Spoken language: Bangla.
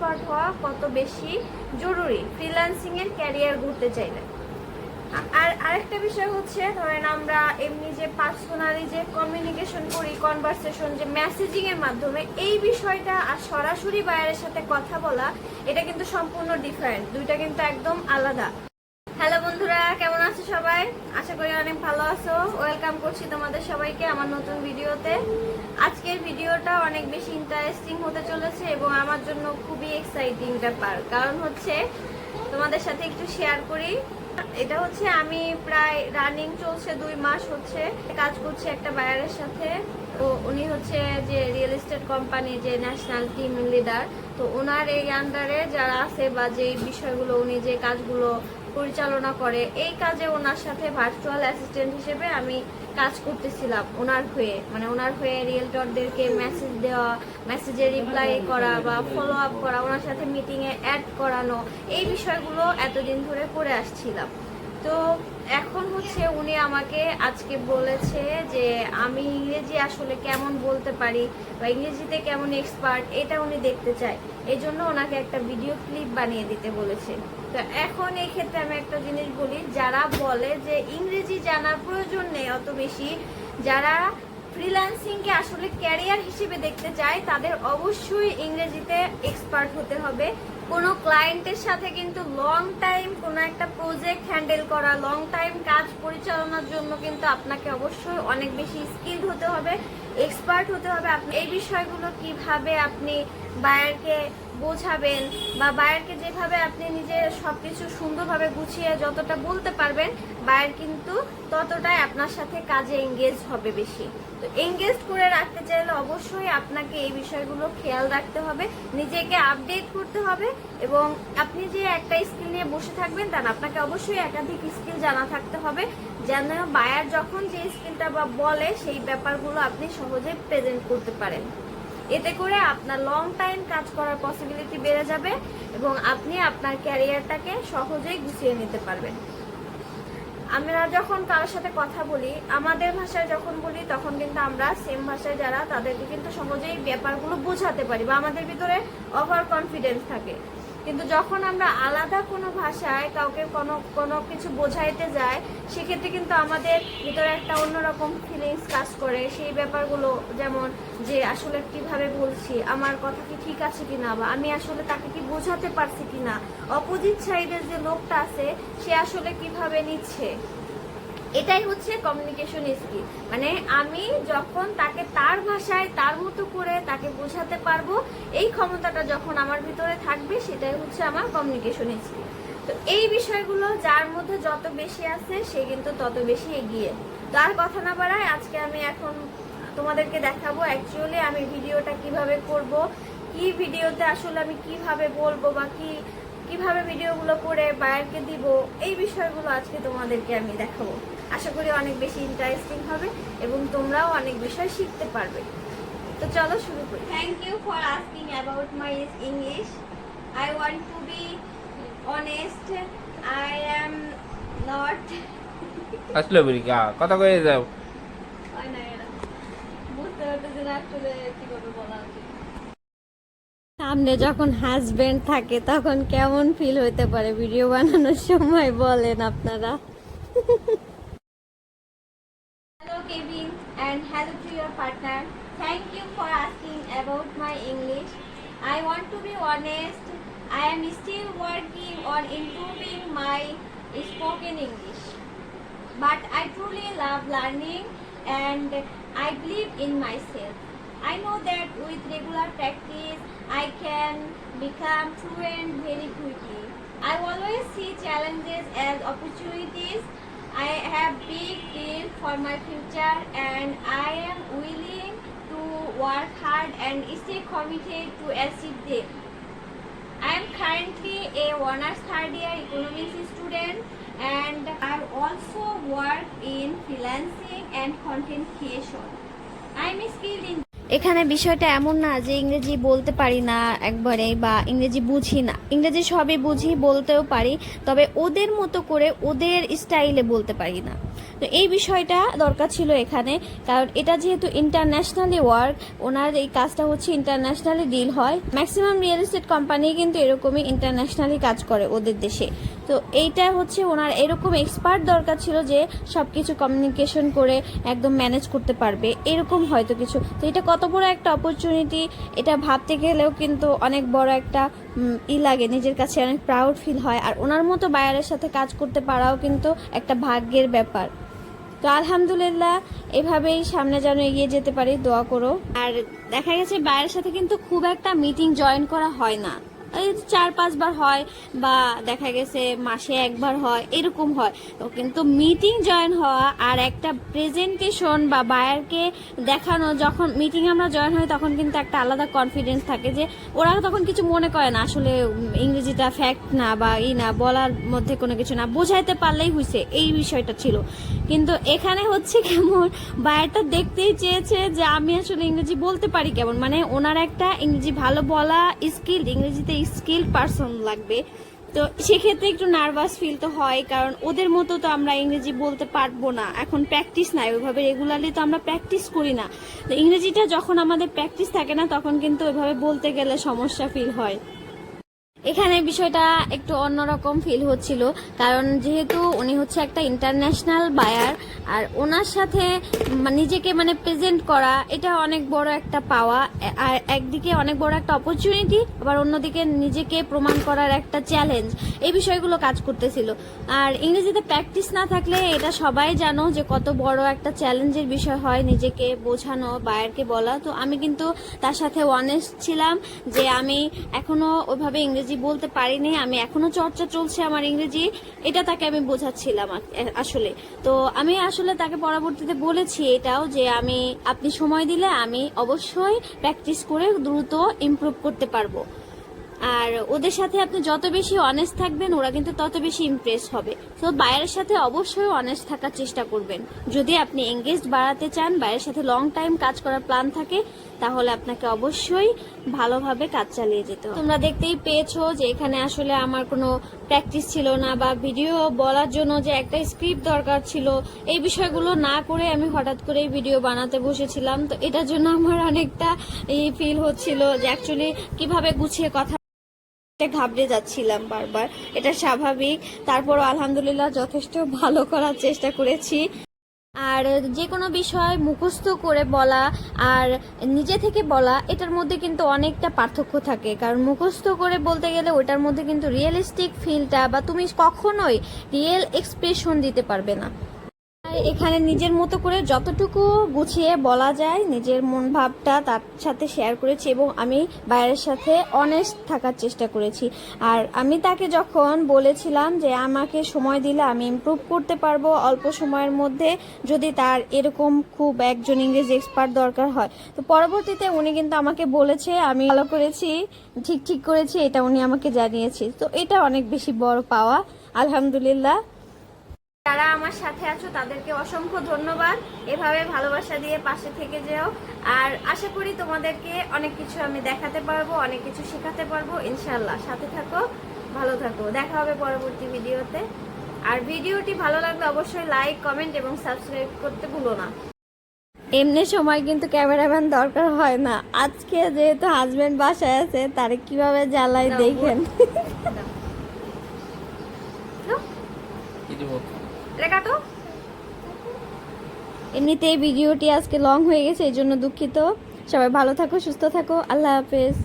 এক্সপার্ট হওয়া কত বেশি জরুরি? ফ্রিল্যান্সিং এর ক্যারিয়ার গড়তে চাইলে। আর আরেকটা বিষয় হচ্ছে, ধরেন আমরা এমনি যে পার্সোনালি যে কমিউনিকেশন করি কনভারসেশন যে মেসেজিং এর মাধ্যমে, এই বিষয়টা আর সরাসরি বাইরের সাথে কথা বলা, এটা কিন্তু সম্পূর্ণ ডিফারেন্ট দুইটা কিন্তু একদম আলাদা। হ্যালো বন্ধুরা, কেমন আছো সবাই? আশা করি অনেক ভালো আছো। ওয়েলকাম করছি তোমাদের সবাইকে আমার নতুন ভিডিওতে। আজকের ভিডিওটা অনেক বেশি ইন্টারেস্টিং হতে চলেছে এবং আমার জন্য খুবই এক্সাইটিং ব্যাপার। কারণ হচ্ছে, তোমাদের সাথে একটু শেয়ার করি। এটা হচ্ছে, আমি প্রায় রানিং চলছে দুই মাস হচ্ছে। কাজ করছি একটা বায়ারের সাথে। তো উনি হচ্ছে যে রিয়েল এস্টেট কোম্পানি যে ন্যাশনাল টিম লিডার তো ওনার এই আন্ডারে যারা আছে বা যে বিষয়গুলো উনি যে কাজগুলো পরিচালনা করে, এই কাজে ওনার সাথে ভার্চুয়াল অ্যাসিস্ট্যান্ট হিসেবে আমি কাজ করতেছিলাম ওনার হয়ে। মানে ওনার হয়ে রিয়েলটরদেরকে মেসেজ দেওয়া মেসেজে রিপ্লাই করা বা ফলো আপ করা ওনার সাথে মিটিংয়ে অ্যাড করানো, এই বিষয়গুলো এতদিন ধরে করে আসছিলাম। তো এখন হচ্ছে উনি আমাকে আজকে বলেছে যে আমি ইংরেজি আসলে কেমন বলতে পারি বা ইংরেজিতে কেমন এক্সপার্ট এটা উনি দেখতে চায়। এই জন্য ওনাকে একটা ভিডিও ক্লিপ বানিয়ে দিতে বলেছে। তো এখন এই ক্ষেত্রে আমি একটা জিনিস বলি, যারা বলে যে ইংরেজি জানার প্রয়োজন নেই অত বেশি, যারা ফ্রিল্যান্সিংকে আসলে ক্যারিয়ার হিসেবে দেখতে চায়, তাদের অবশ্যই ইংরেজিতে এক্সপার্ট হতে হবে। কোনো ক্লায়েন্টের সাথে কিন্তু লং টাইম কোনো একটা প্রজেক্ট হ্যান্ডেল করা লং টাইম কাজ পরিচালনার জন্য কিন্তু আপনাকে অবশ্যই অনেক বেশি স্কিল হতে হবে এক্সপার্ট হতে হবে। আপনি এই বিষয়গুলো কীভাবে আপনি বায়ারকে বোঝাবেন বা বায়ারকে যেভাবে আপনি নিজে সবকিছু সুন্দরভাবে গুছিয়ে যতটা বলতে পারবেন, বায়ার কিন্তু ততটাই আপনার সাথে কাজে এঙ্গেজ হবে বেশি। তো এঙ্গেজ করে রাখতে চাইলে অবশ্যই আপনাকে এই বিষয়গুলো খেয়াল রাখতে হবে, নিজেকে আপডেট করতে হবে এবং আপনি যে একটা স্কিল নিয়ে বসে থাকবেন তা আপনাকে অবশ্যই একাধিক স্কিল জানা থাকতে হবে। যেন বায়ার যখন যে স্কিলটা বা বলে, সেই ব্যাপারগুলো আপনি সহজে প্রেজেন্ট করতে পারেন। এতে করে আপনার লং টাইম কাজ করার পসিবিলিটি বেড়ে যাবে এবং আপনি আপনার ক্যারিয়ারটাকে সহজেই গুছিয়ে নিতে পারবেন। আমরা যখন কারোর সাথে কথা বলি, আমাদের ভাষায় যখন বলি, তখন কিন্তু আমরা সেম ভাষায় যারা, তাদেরকে কিন্তু সহজেই ব্যাপারগুলো বোঝাতে পারি বা আমাদের ভিতরে ওভার কনফিডেন্স থাকে। কিন্তু যখন আমরা আলাদা কোনো ভাষায় কাউকে কোনো কোনো কিছু বোঝাইতে যাই, সেক্ষেত্রে কিন্তু আমাদের ভিতরে একটা অন্যরকম ফিলিংস কাজ করে। সেই ব্যাপারগুলো যেমন যে, আসলে কীভাবে বলছি? আমার কথা কি ঠিক আছে কি না বা আমি আসলে তাকে কি বোঝাতে পারছি কি না অপোজিট সাইডের যে লোকটা আছে, সে আসলে কীভাবে নিচ্ছে? এটাই হচ্ছে কমিউনিকেশন স্কিল মানে আমি যখন তাকে তার ভাষায়, তার মতো করে তাকে বোঝাতে পারব, এই ক্ষমতাটা যখন আমার ভিতরে থাকবে, সেটাই হচ্ছে আমার কমিউনিকেশন স্কিল তো এই বিষয়গুলো যার মধ্যে যত বেশি আছে, সে কিন্তু তত বেশি এগিয়ে। তার কথা না বাড়ায়, আজকে আমি এখন তোমাদেরকে দেখাবো অ্যাকচুয়ালি আমি ভিডিওটা কীভাবে করব, কি ভিডিওতে আসলে আমি কীভাবে বলব বা কি, কীভাবে ভিডিওগুলো করে বায়ারকে দিব, এই বিষয়গুলো আজকে তোমাদেরকে আমি দেখাবো। আশা করি অনেক বেশি ইন্টারেস্টিং হবে এবং তোমরাও অনেক বিষয় শিখতে পারবে। তো চলো শুরু করি। Thank you for asking about my English I want to be honest I am not আসলো বিরিকা কথা কয়ে যাও। বলা সামনে যখন হাজবেন্ড থাকে তখন কেমন ফিল হইতে পারে? ভিডিও বানানোর সময় বলেন আপনারা। And hello to your partner. Thank you for asking about my English. I want to be honest. I am still working on improving my spoken English. But I truly love learning and I believe in myself. I know that with regular practice I can become fluent very quickly. I always see challenges as opportunities. I have big dreams for my future and I am willing to work hard and stay committed to achieve them. I am currently a honors third year economics student and I also work in freelancing and content creation. I am skilled in এখানে বিষয়টা এমন না যে ইংরেজি বলতে পারি না একবারে বা ইংরেজি বুঝি না। ইংরেজি সবই বুঝি, বলতেও পারি, তবে ওদের মতো করে ওদের স্টাইলে বলতে পারি না। তো এই বিষয়টা দরকার ছিল এখানে, কারণ এটা যেহেতু ইন্টারন্যাশনালি ওয়ার্ক ওনার এই কাজটা হচ্ছে ইন্টারন্যাশনালি ডিল হয়। ম্যাক্সিমাম রিয়েল এস্টেট কোম্পানি কিন্তু এরকমই ইন্টারন্যাশনালি কাজ করে ওদের দেশে। তো এইটা হচ্ছে ওনার এরকম এক্সপার্ট দরকার ছিল যে সব কিছু কমিউনিকেশন করে একদম ম্যানেজ করতে পারবে, এরকম হয়তো কিছু। তো এটা কত বড় একটা অপরচুনিটি এটা ভাবতে গেলেও কিন্তু অনেক বড় একটা ই লাগে, নিজের কাছে অনেক প্রাউড ফিল হয়। আর ওনার মতো বায়ারের সাথে কাজ করতে পারাও কিন্তু একটা ভাগ্যের ব্যাপার। তো আলহামদুলিল্লাহ, এভাবেই সামনে যেন এগিয়ে যেতে পারি, দোয়া করো। আর দেখা গেছে বায়ের সাথে কিন্তু খুব একটা মিটিং জয়েন করা হয় না। চার, পাঁচবার হয় বা দেখা গেছে মাসে একবার হয়, এরকম হয়। তো কিন্তু মিটিং জয়েন হওয়া আর একটা প্রেজেন্টেশন বা বায়ারকে দেখানো, যখন মিটিং আমরা জয়েন হই, তখন কিন্তু একটা আলাদা কনফিডেন্স থাকে যে ওরা তখন কিছু মনে করে না। আসলে ইংরেজিটা ফ্যাক্ট না বা ই না, বলার মধ্যে কোনো কিছু না, বোঝাইতে পারলেই হয়েছে এই বিষয়টা ছিল। কিন্তু এখানে হচ্ছে কেমন বায়ারটা দেখতেই চেয়েছে যে আমি আসলে ইংরেজি বলতে পারি কেমন? মানে ওনার একটা ইংরেজি ভালো বলা স্কিল ইংরেজিতে স্কিল পারসন লাগবে। তো সেক্ষেত্রে একটু নার্ভাস ফিল তো হয়, কারণ ওদের মতো তো আমরা ইংরেজি বলতে পারব না। এখন প্র্যাকটিস নাই, ওইভাবে রেগুলারলি তো আমরা প্র্যাকটিস করি না। তো ইংরেজিটা যখন আমাদের প্র্যাকটিস থাকে না, তখন কিন্তু ওইভাবে বলতে গেলে সমস্যা ফিল হয়। এখানে বিষয়টা একটু অন্যরকম ফিল হচ্ছিল, কারণ যেহেতু উনি হচ্ছে একটা ইন্টারন্যাশনাল বায়ার আর ওনার সাথে নিজেকে মানে প্রেজেন্ট করা, এটা অনেক বড় একটা পাওয়া, আর একদিকে অনেক বড় একটা অপরচুনিটি আবার অন্যদিকে নিজেকে প্রমাণ করার একটা চ্যালেঞ্জ এই বিষয়গুলো কাজ করতেছিল। আর ইংরেজিতে প্র্যাকটিস না থাকলে এটা সবাই জানো যে কত বড় একটা চ্যালেঞ্জের বিষয় হয় নিজেকে বোঝানো বায়ারকে বলা। তো আমি কিন্তু তার সাথে অনেস্ট ছিলাম যে আমি এখনও ওইভাবে ইংরেজি বলতে পারিনি, আমি এখনও চর্চা চলছে আমার ইংরেজি, এটা তাকে আমি বোঝাচ্ছিলাম আসলে। তো আমি আসলে তাকে পরবর্তীতে বলেছি এটাও যে আমি, আপনি সময় দিলে আমি অবশ্যই প্র্যাকটিস করে দ্রুত ইমপ্রুভ করতে পারব। আর ওদের সাথে আপনি যত বেশি অনেস্ট থাকবেন, ওরা কিন্তু তত বেশি ইমপ্রেস হবে। তো বাইরের সাথে অবশ্যই অনেস্ট থাকার চেষ্টা করবেন। যদি আপনি এঙ্গেজ বাড়াতে চান বাইরের সাথে লং টাইম কাজ করার প্ল্যান থাকে তাহলে আপনাকে অবশ্যই ভালোভাবে কাজ চালিয়ে যেতে তোমরা দেখতেই পেয়েছ যে এখানে আসলে আমার কোনো প্র্যাকটিস ছিল না বা ভিডিও বলার জন্য যে একটা স্ক্রিপ্ট দরকার ছিল, এই বিষয়গুলো না করে আমি হঠাৎ করে ভিডিও বানাতে বসেছিলাম। তো এটার জন্য আমার অনেকটা এই ফিল হচ্ছিল যে অ্যাকচুয়ালি কীভাবে গুছিয়ে কথা ঘাবড়ে যাচ্ছিলাম বারবার। এটা স্বাভাবিক। তারপরও আলহামদুলিল্লাহ যথেষ্ট ভালো করার চেষ্টা করেছি। আর যে কোনো বিষয় মুখস্থ করে বলা আর নিজে থেকে বলা, এটার মধ্যে কিন্তু অনেকটা পার্থক্য থাকে। কারণ মুখস্থ করে বলতে গেলে ওটার মধ্যে কিন্তু রিয়েলিস্টিক ফিলটা বা তুমি কখনোই রিয়েল এক্সপ্রেশন দিতে পারবে না। এখানে নিজের মতো করে যতটুকু গুছিয়ে বলা যায়, নিজের মন ভাবটা তার সাথে শেয়ার করেছি এবং আমি বাইরের সাথে অনেস্ট থাকার চেষ্টা করেছি। আর আমি তাকে যখন বলেছিলাম যে আমাকে সময় দিলে আমি ইমপ্রুভ করতে পারব, অল্প সময়ের মধ্যে যদি তার এরকম খুব একজন ইংরেজি এক্সপার্ট দরকার হয়, তো পরবর্তীতে উনি কিন্তু আমাকে বলেছে, আমি ভালো করেছি, ঠিক ঠিক করেছি, এটা উনি আমাকে জানিয়েছে। তো এটা অনেক বেশি বড় পাওয়া। আলহামদুলিল্লাহ। যারা আমার সাথে আছো তাদেরকে অসংখ্য ধন্যবাদ। এভাবে ভালোবাসা দিয়ে পাশে থেকে যেও। আর আশা করি তোমাদেরকে অনেক কিছু আমি দেখাতে পারব অনেক কিছু শেখাতে পারব। ইনশাল্লাহ সাথে থাকো ভালো থাকো। দেখা হবে পরবর্তী ভিডিওতে। আর ভিডিওটি ভালো লাগলে অবশ্যই লাইক কমেন্ট এবং সাবস্ক্রাইব করতে ভুলো না। এমনি সময় কিন্তু ক্যামেরাম্যান দরকার হয় না। আজকে যেহেতু হাজবেন্ড বাসায় আছে তারে কীভাবে জ্বালায় দেখেন কি দিব কাটো এমনিতেই ভিডিওটি আজকে লং হয়ে গেছে, এই জন্য দুঃখিত। সবাই ভালো থাকো, সুস্থ থাকো, আল্লাহ হাফেজ।